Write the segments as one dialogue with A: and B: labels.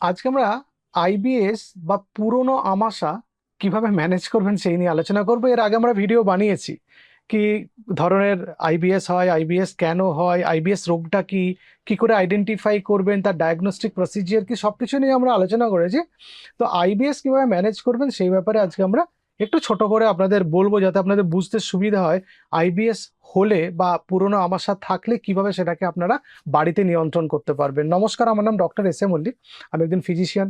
A: আজকে আমরা আইবিএস বা পুরনো আমাশা কীভাবে ম্যানেজ করবেন সেই নিয়ে আলোচনা করব। এর আগে আমরা ভিডিও বানিয়েছি কি ধরনের আইবিএস হয় আইবিএস কেন হয় আইবিএস রোগটা কি কি করে আইডেন্টিফাই করবেন, তার ডায়াগনস্টিক প্রসিজিয়ার কি সব কিছু নিয়ে আমরা আলোচনা করেছি। তো আইবিএস কীভাবে ম্যানেজ করবেন সেই ব্যাপারে আজকে আমরা একটু ছোট করে আপনাদের বলব যাতে আপনাদের বুঝতে সুবিধা হয়। আইবিএস হলে বা পুরনো আমাশা থাকলে কীভাবে সেটাকে আপনারা বাড়িতে নিয়ন্ত্রণ করতে পারবেন। নমস্কার, আমার নাম ডক্টর এস এ মল্লিক। আমি একজন ফিজিশিয়ান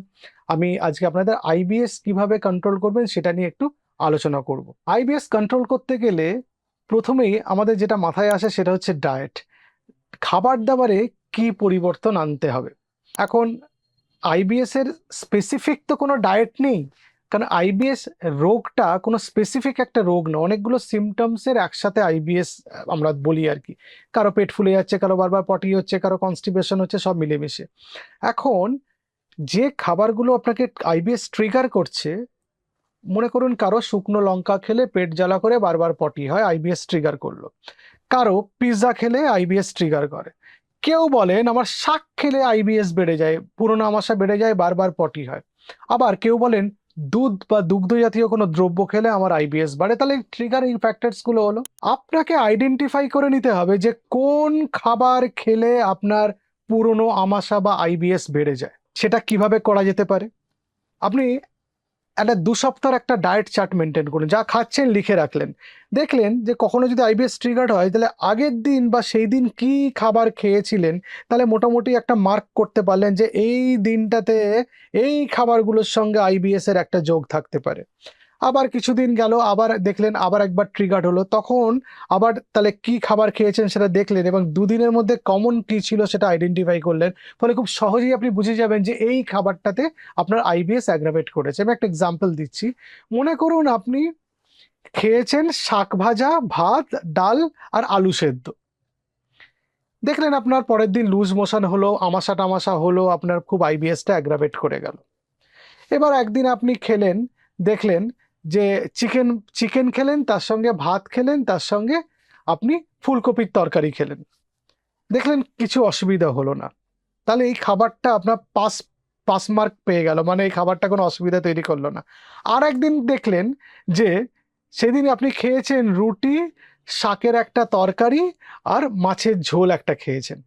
A: আমি আজকে আপনাদের আইবিএস কীভাবে কন্ট্রোল করবেন সেটা নিয়ে একটু আলোচনা করব। আইবিএস কন্ট্রোল করতে গেলে প্রথমেই আমাদের যেটা মাথায় আসে সেটা হচ্ছে ডায়েট খাবার দাবারে কি পরিবর্তন আনতে হবে? এখন আইবিএস এর স্পেসিফিক তো কোনো ডায়েট নেই। কারণ আইবিএস রোগটা কোনো স্পেসিফিক একটা রোগ না, অনেকগুলো সিমটমসের একসাথে আইবিএস আমরা বলি আর কি। কারও পেট ফুলে যাচ্ছে, কারও বারবার পটি হচ্ছে, কারও কনস্টিপেশন হচ্ছে, সব মিলেমিশে। এখন যে খাবারগুলো আপনাকে আইবিএস ট্রিগার করছে, মনে করুন কারও শুকনো লঙ্কা খেলে পেট জ্বালা করে বারবার পটি হয় আইবিএস ট্রিগার করল। কারও পিৎজা খেলে আইবিএস ট্রিগার করে। কেউ বলেন আমার শাক খেলে আইবিএস বেড়ে যায়, পুরোনো আমাশা বেড়ে যায়, বারবার পটি হয়। আবার কেউ বলেন দুধ বা দুগ্ধ জাতীয় কোনো দ্রব্য খেলে আমার আইবিএস বাড়ে। তাহলে ট্রিগার ফ্যাক্টরসগুলো হলো, আপনাকে আইডেন্টিফাই করে নিতে হবে যে কোন খাবার খেলে আপনার পুরনো আমাশা বা আইবিএস বেড়ে যায়। সেটা কীভাবে করা যেতে পারে? আপনি একটা দু সপ্তাহর একটা ডায়েট চার্ট মেনটেন করুন যা খাচ্ছেন, লিখে রাখলেন। দেখলেন যে কখনো যদি আইবিএস ট্রিগার্ড হয়, তাহলে আগের দিন বা সেই দিন কি খাবার খেয়েছিলেন, তাহলে মোটামুটি একটা মার্ক করতে পারলেন যে এই দিনটাতে এই খাবারগুলোর সঙ্গে আইবিএস এর একটা যোগ থাকতে পারে। আবার কিছুদিন গেল, আবার দেখলেন, আবার একবার ট্রিগার্ড হলো। তখন আবার তাহলে কি খাবার খেয়েছেন সেটা দেখলেন এবং দুদিনের মধ্যে কমন কি ছিল সেটা আইডেন্টিফাই করলেন। ফলে খুব সহজেই আপনি বুঝে যাবেন যে এই খাবারটাতে আপনার আইবিএস অ্যাগ্রাভেট করেছে। আমি একটা এক্সাম্পল দিচ্ছি। মনে করুন আপনি খেয়েছেন শাক ভাজা, ভাত, ডাল আর আলু সেদ্ধ। দেখলেন আপনার পরের দিন লুজ মোশন হলো, আমাশা টামাশা হলো, আপনার খুব আইবিএসটা অ্যাগ্রাভেট করে গেল। এবার একদিন আপনি খেলেন, দেখলেন যে চিকেন চিকেন খেলেন, তার সঙ্গে ভাত খেলেন, তার সঙ্গে আপনি ফুলকপির তরকারি খেলেন। দেখলেন কিছু অসুবিধা হলো না। তাহলে এই খাবারটা আপনার পাস পাস মার্ক পেয়ে গেল মানে এই খাবারটা কোনো অসুবিধা তৈরি করল না। আর একদিন দেখলেন যে সেদিন আপনি খেয়েছেন রুটি, শাকের একটা তরকারি আর মাছের ঝোল একটা খেয়েছেন।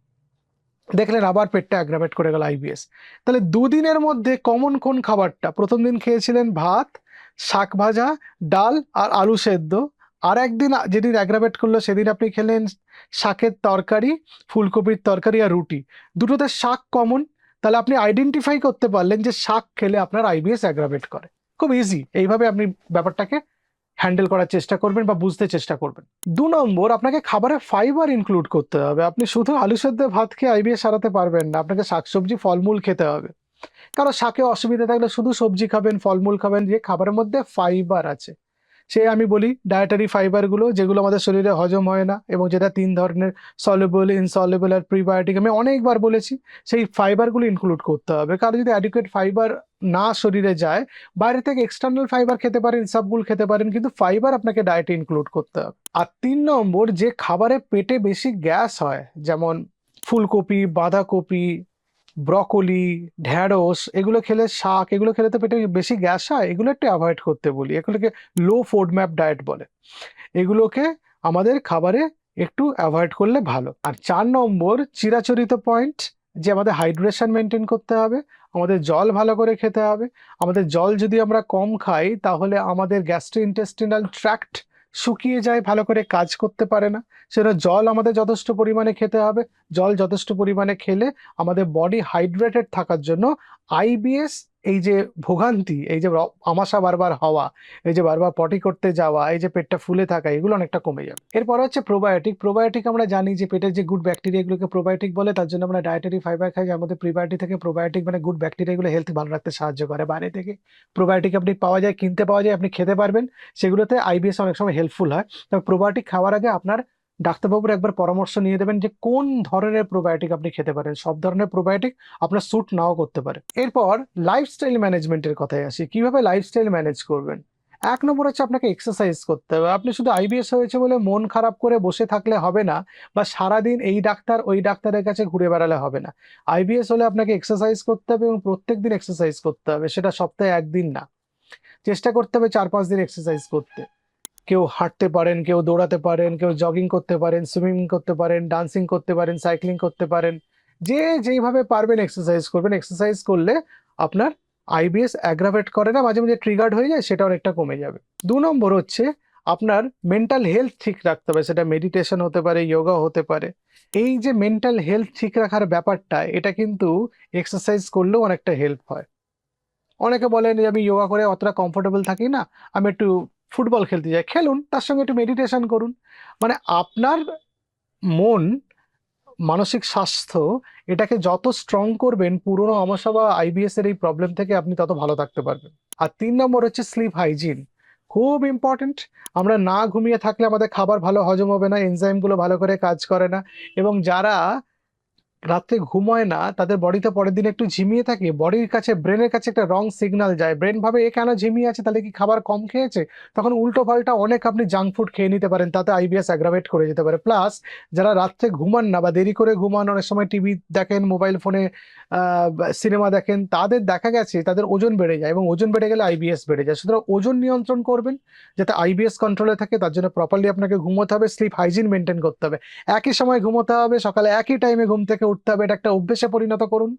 A: দেখলেন আবার পেটটা অ্যাগ্রাভেট করে গেল আইবিএস তাহলে দুদিনের মধ্যে কমন কোন খাবারটা? প্রথম দিন খেয়েছিলেন ভাত শাক ভাজা, ডাল আর আলু সেদ্ধ। আর একদিন যেদিন অ্যাগ্রাভেট করল সেদিন আপনি খেলেন শাকের তরকারি, ফুলকপির তরকারি আর রুটি। দুটোতে শাক কমন তাহলে আপনি আইডেন্টিফাই করতে পারলেন যে শাক খেলে আপনার আইবিএস অ্যাগ্রাভেট করে। খুব ইজি এইভাবে আপনি ব্যাপারটাকে হ্যান্ডেল করার চেষ্টা করবেন বা বুঝতে চেষ্টা করবেন। দু নম্বর, আপনাকে খাবারে ফাইবার ইনক্লুড করতে হবে। আপনি শুধু আলু সেদ্ধ ভাত খেয়ে আইবিএস সারাতে পারবেন না। আপনাকে শাকসবজি, ফলমূল খেতে হবে। কারও শাকে অসুবিধা থাকলে শুধু সবজি খাবেন, ফলমূল খাবেন, যে খাবারের মধ্যে ফাইবার আছে। সে আমি বলি ডায়েটারি ফাইবারগুলো যেগুলো আমাদের শরীরে হজম হয় না এবং যেটা তিন ধরনের সলেবল ইনসলেবল আর প্রিবায়োটিক আমি অনেকবার বলেছি, সেই ফাইবারগুলো ইনক্লুড করতে হবে। কারও যদি অ্যাডিকুয়েট ফাইবার না শরীরে যায়, বাইরে থেকে এক্সটার্নাল ফাইবার খেতে পারেন সবগুলো খেতে পারেন, কিন্তু ফাইবার আপনাকে ডায়েটে ইনক্লুড করতে হবে। আর তিন নম্বর, যে খাবারে পেটে বেশি গ্যাস হয়, যেমন ফুলকপি, বাঁধাকপি ব্রকলি, ঢ্যাঁড়স, এগুলো খেলে শাক, এগুলো খেলে তো পেটে বেশি গ্যাস হয়, এগুলো একটু অ্যাভয়েড করতে বলি। এগুলোকে লো ফুড ম্যাপ ডায়েট বলে। এগুলোকে আমাদের খাবারে একটু অ্যাভয়েড করলে ভালো। আর চার নম্বর, চিরাচরিত পয়েন্ট যে আমাদের হাইড্রেশন মেনটেন করতে হবে, আমাদের জল ভালো করে খেতে হবে। আমাদের জল যদি আমরা কম খাই, তাহলে আমাদের গ্যাস্ট্রো ইন্টেস্টিনাল ট্র্যাক্ট শুকিয়ে যায়, ভালো করে কাজ করতে পারে না। সেটা জল আমাদের যথেষ্ট পরিমাণে খেতে হবে। জল যথেষ্ট পরিমাণে খেলে আমাদের বডি হাইড্রেটেড থাকার জন্য আইবিএস এই যে ভোগান্তি, এই যে আমাশা বারবার হওয়া, এই যে বারবার পটি করতে যাওয়া, এই যে পেটটা ফুলে থাকা, এগুলো অনেকটা কমে যাবে। এরপর হচ্ছে প্রোবায়োটিক প্রোবায়োটিক আমরা জানি যে পেটের যে গুড ব্যাকটেরিয়াগুলোকে প্রোবায়োটিক বলে, তার জন্য আমরা ডায়েটারি ফাইবার খাই, যার মধ্যে প্রিবায়োটিক থেকে প্রোবায়োটিক মানে গুড ব্যাকটেরিয়াগুলো হেলথ ভালো রাখতে সাহায্য করে বাইরে থেকে। প্রোবায়োটিক আপনি পাওয়া যায়, কিনতে পাওয়া যায়, আপনি খেতে পারবেন, সেগুলোতে আইবিএস অনেক সময় হেল্পফুল হয়। তবে প্রোবায়োটিক খাওয়ার আগে আপনার ডাক্তারবাবুর একবার পরামর্শ নিয়ে দেবেন যে কোন ধরনের প্রোবায়োটিক আপনি খেতে পারেন। সব ধরনের প্রোবায়োটিক আপনার স্যুট নাও করতে পারে। এরপর লাইফস্টাইল ম্যানেজমেন্টের কথায় আসি। কীভাবে লাইফস্টাইল ম্যানেজ করবেন? এক নম্বর হচ্ছে আপনাকে এক্সারসাইজ করতে হবে। আপনি শুধু আইবিএস হয়েছে বলে মন খারাপ করে বসে থাকলে হবে না বা সারাদিন এই ডাক্তার, ওই ডাক্তারের কাছে ঘুরে বেড়ালে হবে না। আইবিএস হলে আপনাকে এক্সারসাইজ করতে হবে এবং প্রত্যেক দিন এক্সারসাইজ করতে হবে। সেটা সপ্তাহে একদিন না। চেষ্টা করতে হবে চার পাঁচ দিন এক্সারসাইজ করতে। কেউ হাঁটতে পারেন, কেউ দৌড়াতে পারেন, কেউ জগিং করতে পারেন সুইমিং করতে পারেন ডান্সিং করতে পারেন সাইক্লিং করতে পারেন, যে যেইভাবে পারবেন এক্সারসাইজ করবেন। এক্সারসাইজ করলে আপনার আইবিএস অ্যাগ্রাভেট করে না, মাঝে মাঝে ট্রিগার্ড হয়ে যায়, সেটা অনেকটা কমে যাবে। দু নম্বর হচ্ছে আপনার মেন্টাল হেলথ ঠিক রাখতে হবে, সেটা মেডিটেশন হতে পারে যোগা হতে পারে। এই যে মেন্টাল হেলথ ঠিক রাখার ব্যাপারটা, এটা কিন্তু এক্সারসাইজ করলেও অনেকটা হেল্প হয়। অনেকে বলেন যে আমি যোগা করে অতটা কমফোর্টেবল থাকি না, আমি একটু ফুটবল খেলতে যাই খেলুন, তার সঙ্গে একটু মেডিটেশন করুন। মানে আপনার মন, মানসিক স্বাস্থ্য, এটাকে যত স্ট্রং করবেন, পুরনো আমাশা বা আইবিএস এর এই প্রবলেম থেকে আপনি তত ভালো থাকতে পারবেন। আর তিন নম্বর হচ্ছে স্লিপ হাইজিন খুব ইম্পর্টেন্ট আমরা না ঘুমিয়ে থাকলে আমাদের খাবার ভালো হজম হবে না এনজাইমগুলো ভালো করে কাজ করে না। এবং যারা রাত্রে ঘুমায় না, তাদের বডিতে পরের দিন একটু ঝিমিয়ে থাকে, বডির কাছে ব্রেনের কাছে একটা রং সিগনাল যায়। ব্রেন ভাবে, এ কেন ঝিমিয়ে আছে? তাহলে কি খাবার কম খেয়েছে? তখন উল্টো পাল্টা অনেক আপনি জাঙ্ক ফুড খেয়ে নিতে পারেন, তাতে আইবিএস অ্যাগ্রাভেট করে যেতে পারে। প্লাস যারা রাত্রে ঘুমান না বা দেরি করে ঘুমান, অনেক সময় টিভি দেখেন মোবাইল ফোনে সিনেমা দেখেন, তাদের দেখা গেছে, তাদের ওজন বেড়ে যায় এবং ওজন বেড়ে গেলে আইবিএস বেড়ে যায়। সুতরাং ওজন নিয়ন্ত্রণ করবেন, যাতে আইবিএস কন্ট্রোলে থাকে, তার জন্য প্রপারলি আপনাকে ঘুমোতে হবে স্লিপ হাইজিন মেনটেন করতে হবে। একই সময় ঘুমোতে হবে, সকালে একই টাইমে ঘুম থেকে উঠতে হবে, এটা একটা অভ্যেসে পরিণত করুন।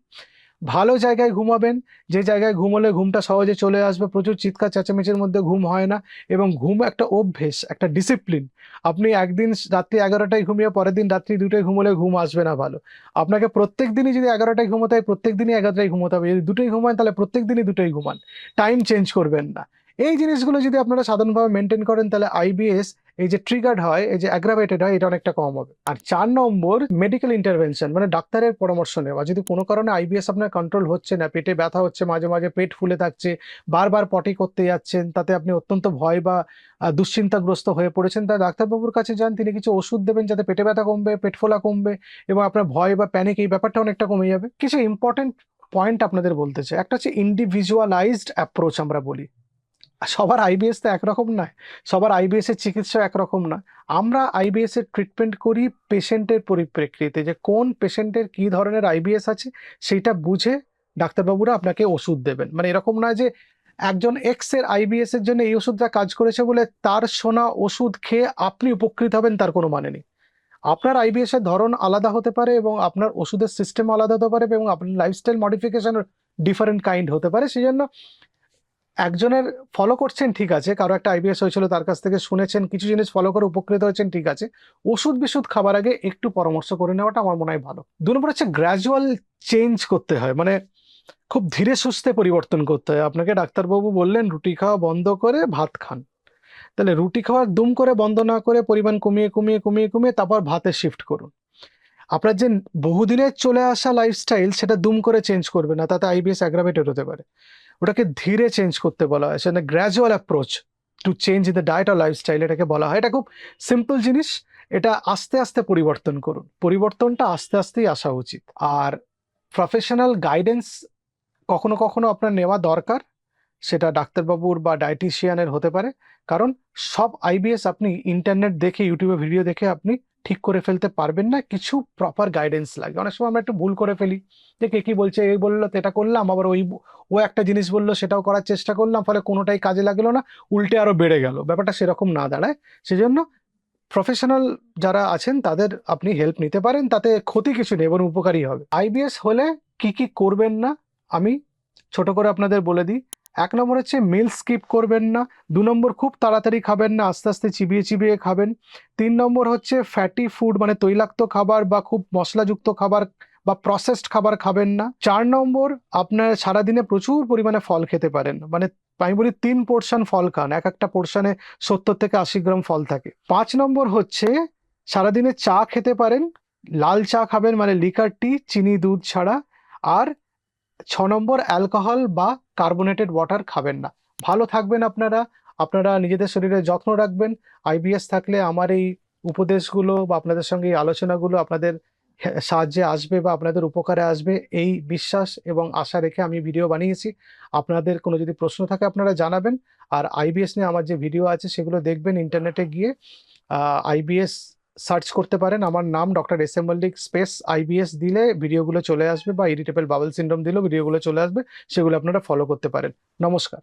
A: ভালো জায়গায় ঘুমাবেন, যে জায়গায় ঘুমোলে ঘুমটা সহজে চলে আসবে, প্রচুর চিৎকার, চেঁচামেচির মধ্যে ঘুম হয় না এবং ঘুম একটা অভ্যেস, একটা ডিসিপ্লিন আপনি একদিন রাত্রি এগারোটায় ঘুমিয়ে পরের দিন রাত্রি দুটোয় ঘুমোলে ঘুম আসবে না ভালো। আপনাকে প্রত্যেক দিনই যদি এগারোটায় ঘুমোতে হয়, প্রত্যেক দিনই এগারোটায় ঘুমোতে হবে। যদি দুটোই ঘুমান তাহলে প্রত্যেক দিনই দুটোই ঘুমান। টাইম চেঞ্জ করবেন না। এই জিনিসগুলো যদি আপনারা সাধারণভাবে মেনটেন করেন, তাহলে আইবিএস এই যে ট্রিগার্ড হয়, এই যে অ্যাগ্রাভেটেড হয়, এটা অনেকটা কম হবে। আর চার নম্বর মেডিকেল ইন্টারভেনশন মানে ডাক্তারের পরামর্শ নেওয়া। যদি কোনো কারণে আইবিএস আপনার কন্ট্রোল হচ্ছে না, পেটে ব্যথা হচ্ছে, মাঝে মাঝে পেট ফুলে থাকছে, বারবার পটি করতে যাচ্ছেন, তাতে আপনি অত্যন্ত ভয় বা দুশ্চিন্তাগ্রস্ত হয়ে পড়েছেন তা ডাক্তারবাবুর কাছে যান, তিনি কিছু ওষুধ দেবেন যাতে পেটে ব্যথা কমবে, পেট ফোলা কমবে, এবং আপনার ভয় বা প্যানিক এই ব্যাপারটা অনেকটা কমে যাবে। কিছু ইম্পর্টেন্ট পয়েন্ট আপনাদের বলতে চাই। একটা হচ্ছে ইন্ডিভিজুয়ালাইজড অ্যাপ্রোচ আমরা বলি। সবার আইবিএস তো একরকম নয়, সবার আইবিএস এর চিকিৎসা একরকম না আমরা আইবিএস এর ট্রিটমেন্ট করি পেশেন্টের পরিপ্রেক্ষিতে যে কোন পেশেন্টের কি ধরনের আইবিএস আছে সেটা বুঝে ডাক্তারবাবুরা আপনাকে ওষুধ দেবেন। মানে এরকম না যে একজন এক্সের আইবিএস এর জন্য এই ওষুধটা কাজ করেছে বলে তার শোনা ওষুধ খেয়ে আপনি উপকৃত হবেন তার কোনো মানে নেই। আপনার আইবিএস এর ধরন আলাদা হতে পারে এবং আপনার ওষুধের সিস্টেম আলাদা হতে পারে এবং আপনার লাইফস্টাইল মডিফিকেশন ডিফারেন্ট কাইন্ড হতে পারে। সেই জন্য একজনের ফলো করছেন, ঠিক আছে। কারও একটা আইবিএস হয়েছিল, তার কাছ থেকে শুনেছেন, কিছু জিনিস ফলো করে উপকৃত হয়েছেন, ঠিক আছে। ওষুধ বিশুদ্ধ খাবার আগে একটু পরামর্শ করে নেওয়াটা আমার মনে হয় ভালো। দু নম্বর হচ্ছে গ্র্যাজুয়াল চেঞ্জ করতে হয় মানে খুব ধীরে সুস্থে পরিবর্তন করতে হয়। আপনাকে ডাক্তারবাবু বললেন, রুটি খাওয়া বন্ধ করে ভাত খান। তাহলে রুটি খাওয়া দুম করে বন্ধ না করে পরিমাণ কমিয়ে কমিয়ে কমিয়ে কমিয়ে তারপর ভাতে শিফট করুন। আপনার যে বহুদিনের চলে আসা লাইফস্টাইল সেটা দুম করে চেঞ্জ করবে না, তাতে আইবিএস অ্যাগ্রাভেটেড হতে পারে। ওটাকে ধীরে চেঞ্জ করতে বলা হয়। সেটা gradual approach to change in the diet R lifestyle এটাকে বলা হয়। এটা খুব সিম্পল জিনিস। এটা আস্তে আস্তে পরিবর্তন করুন। পরিবর্তনটা আস্তে আস্তেই আসা উচিত। আর প্রফেশনাল গাইডেন্স কখনো কখনো আপনার নেওয়া দরকার। সেটা ডাক্তারবাবুর বা ডায়েটিশিয়ানের হতে পারে। কারণ সব আইবিএস আপনি ইন্টারনেট দেখে ইউটিউবে ভিডিও দেখে আপনি ঠিক করে ফেলতে পারবেন না, কিছু প্রপার গাইডেন্স লাগে। অনেক সময় আমরা একটু ভুল করে ফেলি। যে কে কি বলছে, এই বলল তো এটা করলাম, আবার ওই ও একটা জিনিস বলল, সেটাও করার চেষ্টা করলাম, ফলে কোনোটাই কাজে লাগল না, উল্টে আরও বেড়ে গেল। ব্যাপারটা সেরকম না দাঁড়ায়। সেজন্য প্রফেশনাল যারা আছেন, তাদের আপনি হেল্প নিতে পারেন, তাতে ক্ষতি কিছু নেই এবং উপকারী হবে। আইবিএস হলে কি কি করবেন না, আমি ছোট করে আপনাদের বলে দিই। এক নম্বর হচ্ছে মিল স্কিপ করবেন না, দু নম্বর খুব তাড়াতাড়ি খাবেন না, আস্তে আস্তে চিবিয়ে চিবিয়ে খাবেন। তিন নম্বর হচ্ছে ফ্যাটি ফুড মানে তৈলাক্ত খাবার বা খুব মশলাযুক্ত খাবার বা প্রসেসড খাবার খাবেন না। চার নম্বর, আপনার সারাদিনে প্রচুর পরিমাণে ফল খেতে পারেন। মানে আমি বলি তিন পোর্শন ফল খান, এক একটা পোর্শনে সত্তর থেকে আশি গ্রাম ফল থাকে। পাঁচ নম্বর হচ্ছে সারাদিনে চা খেতে পারেন, লাল চা খাবেন মানে লিকার টি চিনি, দুধ ছাড়া। আর ছ নম্বর, অ্যালকোহল বা কার্বোনেটেড ওয়াটার খাবেন না। ভালো থাকবেন আপনারা। আপনারা নিজেদের শরীরের যত্ন রাখবেন। আইবিএস থাকলে আমার এই উপদেশগুলো বা আপনাদের সঙ্গে এই আলোচনাগুলো আপনাদের সাহায্যে আসবে বা আপনাদের উপকারে আসবে, এই বিশ্বাস এবং আশা রেখে আমি ভিডিও বানিয়েছি। আপনাদের কোনো যদি প্রশ্ন থাকে আপনারা জানাবেন। আর আইবিএস নিয়ে আমার যে ভিডিও আছে সেগুলো দেখবেন ইন্টারনেটে গিয়ে। আইবিএস সার্চ করতে পারেন। আমার নাম doctor S M Mallick space IBS দিলে ভিডিওগুলো চলে আসবে বা ইরিটেবল বাবল সিন্ড্রোম দিলেও ভিডিওগুলো চলে আসবে। সেগুলো আপনারা ফলো করতে পারেন। নমস্কার।